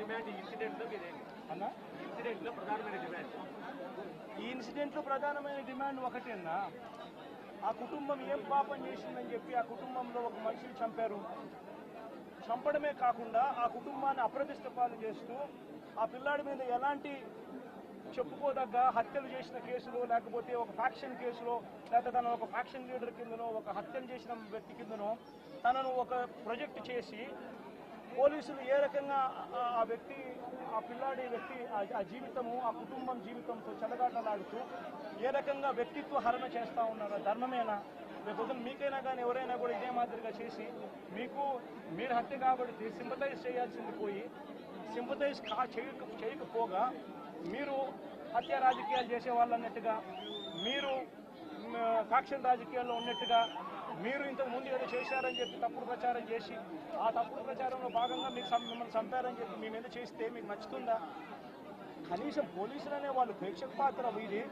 Demand ఈ ఇన్సిడెంట్లో మీరేంటి అన్న? ఇన్సిడెంట్లో ప్రధానమైన డిమాండ్. ఈ ఇన్సిడెంట్లో ప్రధానమైన డిమాండ్ ఒకటేనా? ఆ కుటుంబం ఏం పాపం చేసిందని చెప్పి ఆ కుటుంబంలో ఒక మనిషిని చంపారు. చంపడమే కాకుండా ఆ కుటుంబాన్ని అప్రతిష్ట పాలు చేస్తూ ఆ పిల్లాడి మీద ఎలాంటి చెప్పుకోదగ్గ హత్యలు చేసిన కేసులో లేకపోతే ఒక ఫ్యాక్షన్ కేసులో లేకపోతే తన ఒక ఫ్యాక్షన్ లీడర్ కిందనో ఒక హత్యలు చేసిన వ్యక్తి కిందనో తనను ఒక ప్రొజెక్ట్ చేసి పోలీసులు ఏ రకంగా ఆ- వ్యక్తి ఆ పిల్లాడి వ్యక్తి ఆ- జీవితము ఆ కుటుంబం జీవితంతో చెలగాటలాడుతూ ఏ రకంగా వ్యక్తిత్వ హరణ చేస్తూ ఉన్నారు ధర్మమేనా? రేపొద్దున మీకైనా కానీ ఎవరైనా కూడా ఇదే మాదిరిగా చేసి మీకు మీరు హత్య కాబట్టి సింపతైజ్ చేయాల్సింది పోయి సింపతైజ్ కా చేయక చేయకపోగా మీరు హత్య రాజకీయాలు చేసే వాళ్ళు అన్నట్టుగా మీరు ఫ్యాక్షన్ రాజకీయాల్లో ఉన్నట్టుగా మీరు ఇంతకు ముందు ఏదో చేశారని చెప్పి తప్పుడు ప్రచారం చేసి ఆ తప్పుడు ప్రచారంలో భాగంగా మీకు మిమ్మల్ని చంపారని చెప్పి మీ మీద చేస్తే మీకు నచ్చుతుందా? కనీసం పోలీసులు అనే వాళ్ళు ప్రేక్షక పాత్ర వీరి.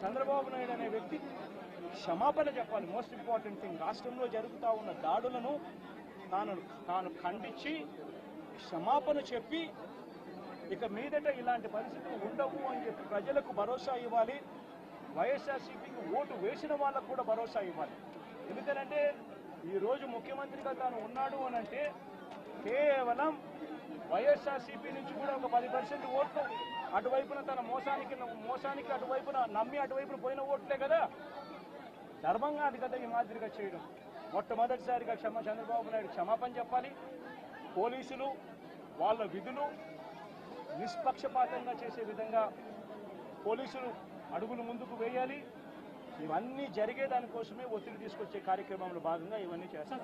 చంద్రబాబు నాయుడు అనే వ్యక్తి క్షమాపణ చెప్పాలి. Most important thing. రాష్ట్రంలో జరుగుతూ ఉన్న దాడులను తాను తాను ఖండించి క్షమాపణ చెప్పి ఇక మీదట ఇలాంటి పరిస్థితులు ఉండవు అని చెప్పి ప్రజలకు భరోసా ఇవ్వాలి. వైఎస్ఆర్సీపీకి ఓటు వేసిన వాళ్ళకు కూడా భరోసా ఇవ్వాలి. ఎందుకనంటే ఈరోజు ముఖ్యమంత్రిగా తాను ఉన్నాడు అని అంటే కేవలం వైఎస్ఆర్సీపీ నుంచి కూడా ఒక పది పర్సెంట్ ఓట్లు అటువైపున తన మోసానికి మోసానికి అటువైపున నమ్మి అటువైపున పోయిన ఓట్లే కదా. ధర్మంగా అది కదా ఈ మాదిరిగా చేయడం. మొట్టమొదటిసారిగా క్షమ చంద్రబాబు నాయుడు క్షమాపణ చెప్పాలి. పోలీసులు వాళ్ళ విధులు నిష్పక్షపాతంగా చేసే విధంగా పోలీసులు అడుగులు ముందుకు వేయాలి. ఇవన్నీ జరిగే దానికోసమే ఒత్తిడి తీసుకొచ్చే కార్యక్రమంలో భాగంగా ఇవన్నీ చేస్తాం.